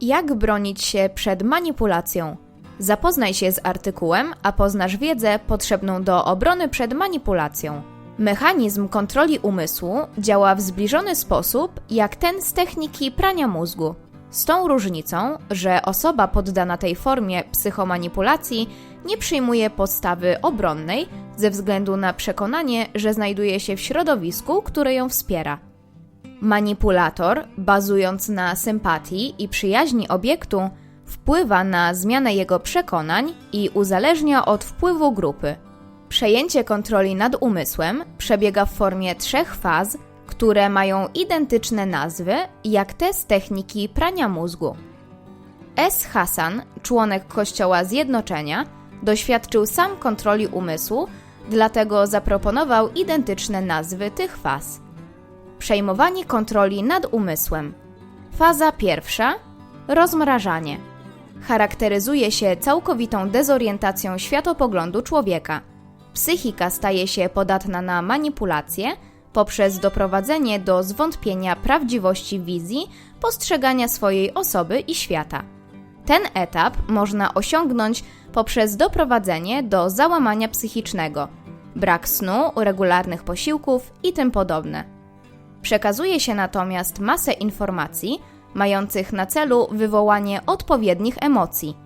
Jak bronić się przed manipulacją? Zapoznaj się z artykułem, a poznasz wiedzę potrzebną do obrony przed manipulacją. Mechanizm kontroli umysłu działa w zbliżony sposób jak ten z techniki prania mózgu. Z tą różnicą, że osoba poddana tej formie psychomanipulacji nie przyjmuje postawy obronnej ze względu na przekonanie, że znajduje się w środowisku, które ją wspiera. Manipulator, bazując na sympatii i przyjaźni obiektu, wpływa na zmianę jego przekonań i uzależnia od wpływu grupy. Przejęcie kontroli nad umysłem przebiega w formie trzech faz, które mają identyczne nazwy jak te z techniki prania mózgu. S. Hassan, członek Kościoła Zjednoczenia, doświadczył sam kontroli umysłu, dlatego zaproponował identyczne nazwy tych faz. Przejmowanie kontroli nad umysłem. Faza pierwsza rozmrażanie. Charakteryzuje się całkowitą dezorientacją światopoglądu człowieka. Psychika staje się podatna na manipulacje poprzez doprowadzenie do zwątpienia prawdziwości wizji postrzegania swojej osoby i świata. Ten etap można osiągnąć poprzez doprowadzenie do załamania psychicznego, brak snu, regularnych posiłków i tym podobne. Przekazuje się natomiast masę informacji mających na celu wywołanie odpowiednich emocji.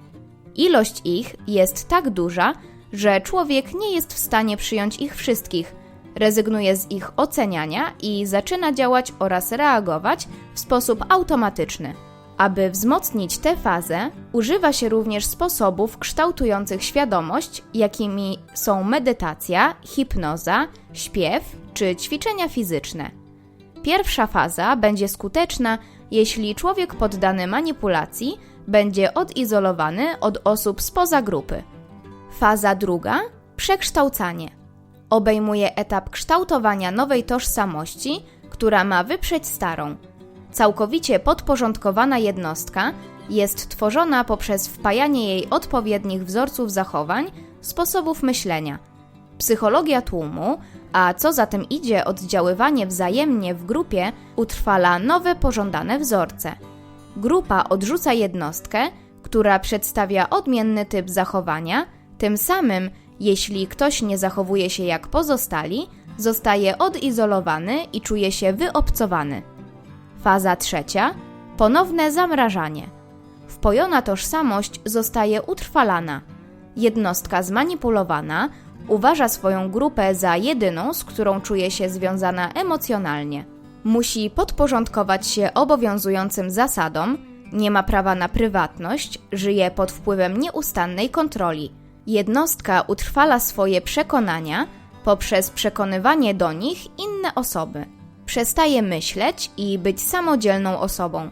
Ilość ich jest tak duża, że człowiek nie jest w stanie przyjąć ich wszystkich, rezygnuje z ich oceniania i zaczyna działać oraz reagować w sposób automatyczny. Aby wzmocnić tę fazę, używa się również sposobów kształtujących świadomość, jakimi są medytacja, hipnoza, śpiew czy ćwiczenia fizyczne. Pierwsza faza będzie skuteczna, jeśli człowiek poddany manipulacji będzie odizolowany od osób spoza grupy. Faza druga przekształcanie obejmuje etap kształtowania nowej tożsamości, która ma wyprzeć starą. Całkowicie podporządkowana jednostka jest tworzona poprzez wpajanie jej odpowiednich wzorców zachowań, sposobów myślenia. Psychologia tłumu, a co za tym idzie oddziaływanie wzajemnie w grupie, utrwala nowe pożądane wzorce. Grupa odrzuca jednostkę, która przedstawia odmienny typ zachowania, tym samym, jeśli ktoś nie zachowuje się jak pozostali, zostaje odizolowany i czuje się wyobcowany. Faza trzecia ponowne zamrażanie. Wpojona tożsamość zostaje utrwalana. Jednostka zmanipulowana uważa swoją grupę za jedyną, z którą czuje się związana emocjonalnie. Musi podporządkować się obowiązującym zasadom, nie ma prawa na prywatność, żyje pod wpływem nieustannej kontroli. Jednostka utrwala swoje przekonania poprzez przekonywanie do nich inne osoby. Przestaje myśleć i być samodzielną osobą.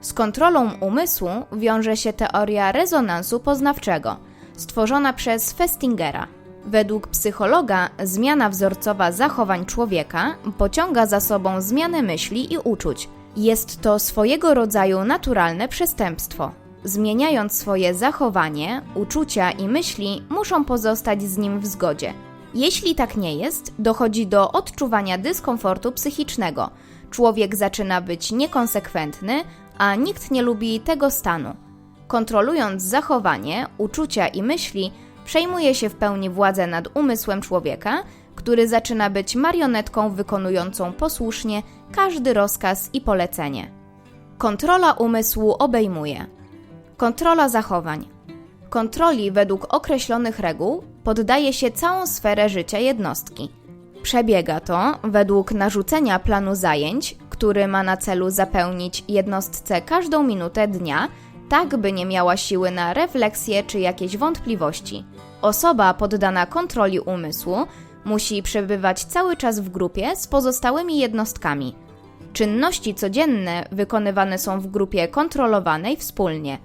Z kontrolą umysłu wiąże się teoria rezonansu poznawczego, stworzona przez Festingera. Według psychologa zmiana wzorcowa zachowań człowieka pociąga za sobą zmianę myśli i uczuć. Jest to swojego rodzaju naturalne przestępstwo. Zmieniając swoje zachowanie, uczucia i myśli muszą pozostać z nim w zgodzie. Jeśli tak nie jest, dochodzi do odczuwania dyskomfortu psychicznego. Człowiek zaczyna być niekonsekwentny, a nikt nie lubi tego stanu. Kontrolując zachowanie, uczucia i myśli, przejmuje się w pełni władzę nad umysłem człowieka, który zaczyna być marionetką wykonującą posłusznie każdy rozkaz i polecenie. Kontrola umysłu obejmuje kontrola zachowań. Kontroli według określonych reguł poddaje się całą sferę życia jednostki. Przebiega to według narzucenia planu zajęć, który ma na celu zapełnić jednostce każdą minutę dnia, tak by nie miała siły na refleksję czy jakieś wątpliwości. Osoba poddana kontroli umysłu musi przebywać cały czas w grupie z pozostałymi jednostkami. Czynności codzienne wykonywane są w grupie kontrolowanej wspólnie.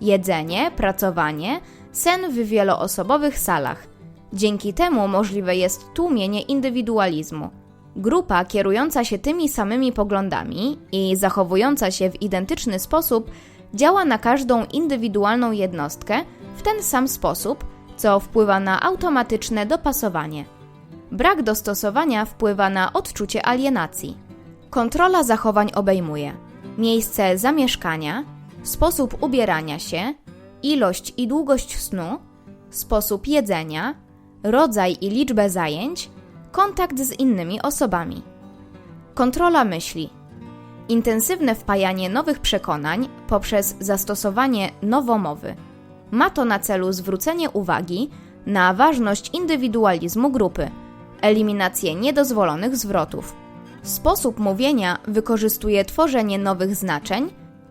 Jedzenie, pracowanie, sen w wieloosobowych salach. Dzięki temu możliwe jest tłumienie indywidualizmu. Grupa kierująca się tymi samymi poglądami i zachowująca się w identyczny sposób działa na każdą indywidualną jednostkę w ten sam sposób, co wpływa na automatyczne dopasowanie. Brak dostosowania wpływa na odczucie alienacji. Kontrola zachowań obejmuje miejsce zamieszkania, sposób ubierania się, ilość i długość snu, sposób jedzenia, rodzaj i liczbę zajęć, kontakt z innymi osobami. Kontrola myśli. Intensywne wpajanie nowych przekonań poprzez zastosowanie nowomowy. Ma to na celu zwrócenie uwagi na ważność indywidualizmu grupy, eliminację niedozwolonych zwrotów. Sposób mówienia wykorzystuje tworzenie nowych znaczeń,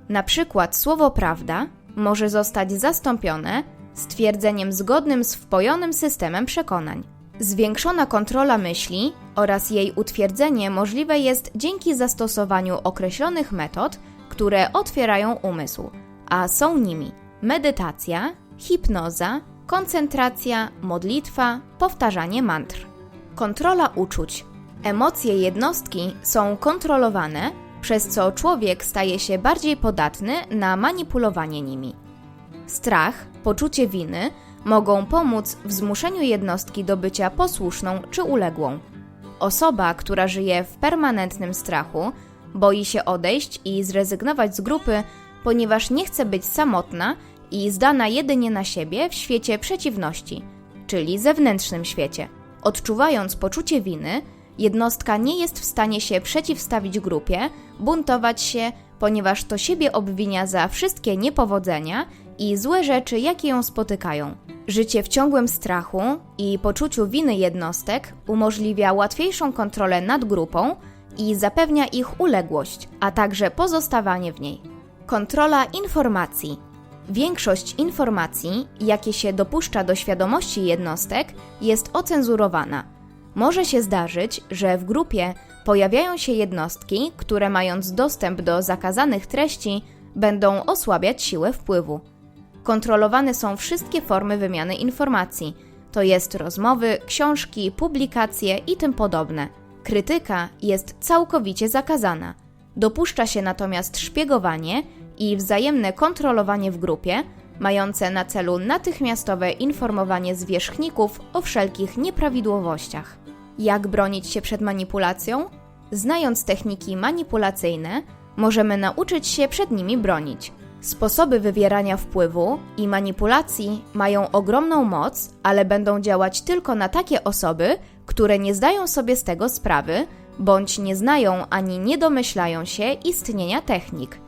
na przykład słowo prawda może zostać zastąpione stwierdzeniem zgodnym z wpojonym systemem przekonań. Zwiększona kontrola myśli oraz jej utwierdzenie możliwe jest dzięki zastosowaniu określonych metod, które otwierają umysł, a są nimi medytacja, hipnoza, koncentracja, modlitwa, powtarzanie mantr. Kontrola uczuć. Emocje jednostki są kontrolowane, przez co człowiek staje się bardziej podatny na manipulowanie nimi. Strach, poczucie winy mogą pomóc w zmuszeniu jednostki do bycia posłuszną czy uległą. Osoba, która żyje w permanentnym strachu, boi się odejść i zrezygnować z grupy, ponieważ nie chce być samotna i zdana jedynie na siebie w świecie przeciwności, czyli zewnętrznym świecie. Odczuwając poczucie winy, jednostka nie jest w stanie się przeciwstawić grupie, buntować się, ponieważ to siebie obwinia za wszystkie niepowodzenia i złe rzeczy, jakie ją spotykają. Życie w ciągłym strachu i poczuciu winy jednostek umożliwia łatwiejszą kontrolę nad grupą i zapewnia ich uległość, a także pozostawanie w niej. Kontrola informacji. Większość informacji, jakie się dopuszcza do świadomości jednostek, jest ocenzurowana. Może się zdarzyć, że w grupie pojawiają się jednostki, które mając dostęp do zakazanych treści, będą osłabiać siłę wpływu. Kontrolowane są wszystkie formy wymiany informacji, to jest rozmowy, książki, publikacje i tym podobne. Krytyka jest całkowicie zakazana. Dopuszcza się natomiast szpiegowanie i wzajemne kontrolowanie w grupie, mające na celu natychmiastowe informowanie zwierzchników o wszelkich nieprawidłowościach. Jak bronić się przed manipulacją? Znając techniki manipulacyjne, możemy nauczyć się przed nimi bronić. Sposoby wywierania wpływu i manipulacji mają ogromną moc, ale będą działać tylko na takie osoby, które nie zdają sobie z tego sprawy, bądź nie znają ani nie domyślają się istnienia technik.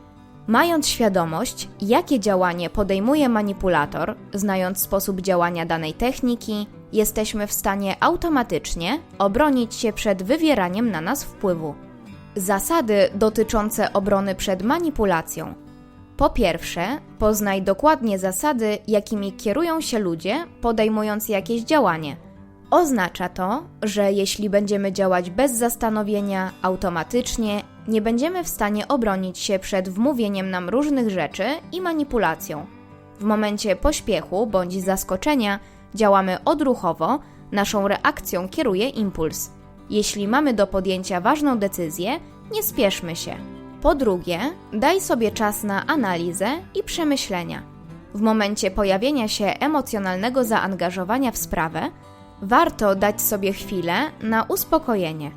Mając świadomość, jakie działanie podejmuje manipulator, znając sposób działania danej techniki, jesteśmy w stanie automatycznie obronić się przed wywieraniem na nas wpływu. Zasady dotyczące obrony przed manipulacją. Po pierwsze, poznaj dokładnie zasady, jakimi kierują się ludzie, podejmując jakieś działanie. Oznacza to, że jeśli będziemy działać bez zastanowienia, automatycznie, nie będziemy w stanie obronić się przed wmówieniem nam różnych rzeczy i manipulacją. W momencie pośpiechu bądź zaskoczenia działamy odruchowo, naszą reakcją kieruje impuls. Jeśli mamy do podjęcia ważną decyzję, nie spieszmy się. Po drugie, daj sobie czas na analizę i przemyślenia. W momencie pojawienia się emocjonalnego zaangażowania w sprawę, warto dać sobie chwilę na uspokojenie.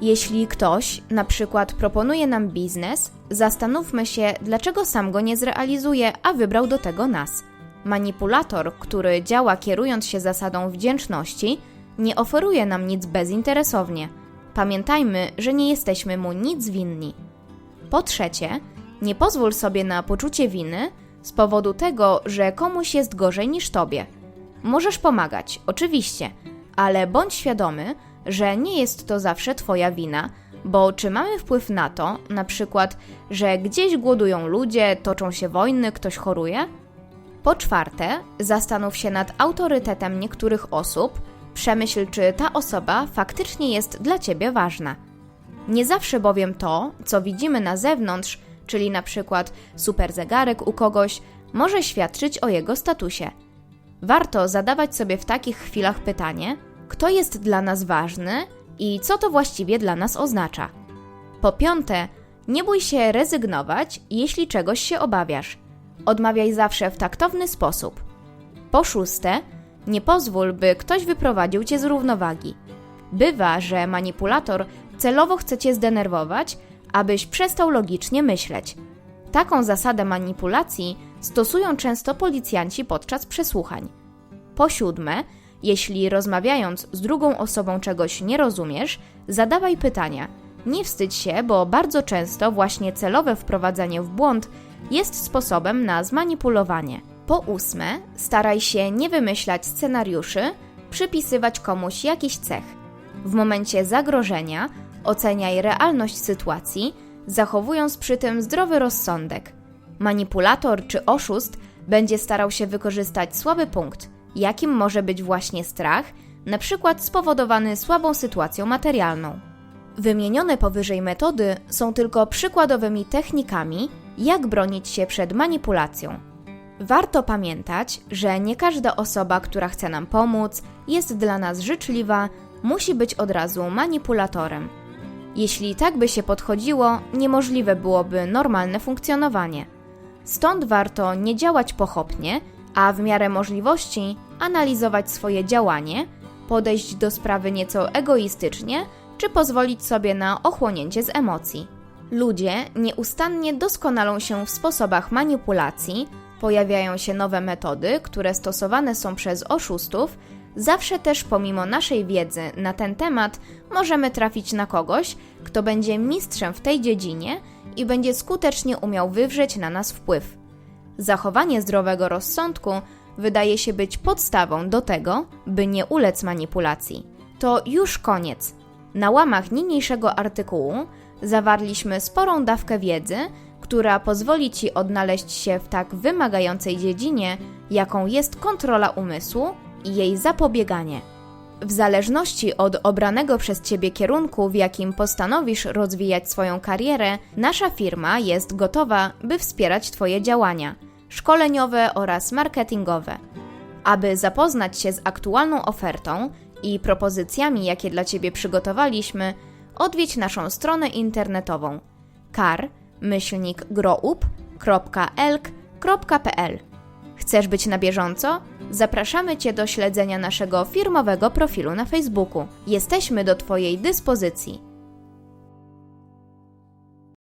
Jeśli ktoś na przykład proponuje nam biznes, zastanówmy się, dlaczego sam go nie zrealizuje, a wybrał do tego nas. Manipulator, który działa kierując się zasadą wdzięczności, nie oferuje nam nic bezinteresownie. Pamiętajmy, że nie jesteśmy mu nic winni. Po trzecie, nie pozwól sobie na poczucie winy z powodu tego, że komuś jest gorzej niż tobie. Możesz pomagać, oczywiście, ale bądź świadomy, że nie jest to zawsze Twoja wina, bo czy mamy wpływ na to, na przykład, że gdzieś głodują ludzie, toczą się wojny, ktoś choruje? Po czwarte, zastanów się nad autorytetem niektórych osób, przemyśl, czy ta osoba faktycznie jest dla Ciebie ważna. Nie zawsze bowiem to, co widzimy na zewnątrz, czyli na przykład super zegarek u kogoś, może świadczyć o jego statusie. Warto zadawać sobie w takich chwilach pytanie, kto jest dla nas ważny i co to właściwie dla nas oznacza. Po piąte, nie bój się rezygnować, jeśli czegoś się obawiasz. Odmawiaj zawsze w taktowny sposób. Po szóste, nie pozwól, by ktoś wyprowadził cię z równowagi. Bywa, że manipulator celowo chce cię zdenerwować, abyś przestał logicznie myśleć. Taką zasadę manipulacji stosują często policjanci podczas przesłuchań. Po siódme, jeśli rozmawiając z drugą osobą czegoś nie rozumiesz, zadawaj pytania. Nie wstydź się, bo bardzo często właśnie celowe wprowadzenie w błąd jest sposobem na zmanipulowanie. Po ósme, staraj się nie wymyślać scenariuszy, przypisywać komuś jakiś cech. W momencie zagrożenia oceniaj realność sytuacji, zachowując przy tym zdrowy rozsądek. Manipulator czy oszust będzie starał się wykorzystać słaby punkt, jakim może być właśnie strach, na przykład spowodowany słabą sytuacją materialną. Wymienione powyżej metody są tylko przykładowymi technikami, jak bronić się przed manipulacją. Warto pamiętać, że nie każda osoba, która chce nam pomóc, jest dla nas życzliwa, musi być od razu manipulatorem. Jeśli tak by się podchodziło, niemożliwe byłoby normalne funkcjonowanie. Stąd warto nie działać pochopnie, a w miarę możliwości analizować swoje działanie, podejść do sprawy nieco egoistycznie, czy pozwolić sobie na ochłonięcie z emocji. Ludzie nieustannie doskonalą się w sposobach manipulacji, pojawiają się nowe metody, które stosowane są przez oszustów, zawsze też pomimo naszej wiedzy na ten temat możemy trafić na kogoś, kto będzie mistrzem w tej dziedzinie i będzie skutecznie umiał wywrzeć na nas wpływ. Zachowanie zdrowego rozsądku wydaje się być podstawą do tego, by nie ulec manipulacji. To już koniec. Na łamach niniejszego artykułu zawarliśmy sporą dawkę wiedzy, która pozwoli Ci odnaleźć się w tak wymagającej dziedzinie, jaką jest kontrola umysłu i jej zapobieganie. W zależności od obranego przez Ciebie kierunku, w jakim postanowisz rozwijać swoją karierę, nasza firma jest gotowa, by wspierać Twoje działania szkoleniowe oraz marketingowe. Aby zapoznać się z aktualną ofertą i propozycjami, jakie dla Ciebie przygotowaliśmy, odwiedź naszą stronę internetową kar-group.elk.pl. Chcesz być na bieżąco? Zapraszamy Cię do śledzenia naszego firmowego profilu na Facebooku. Jesteśmy do Twojej dyspozycji.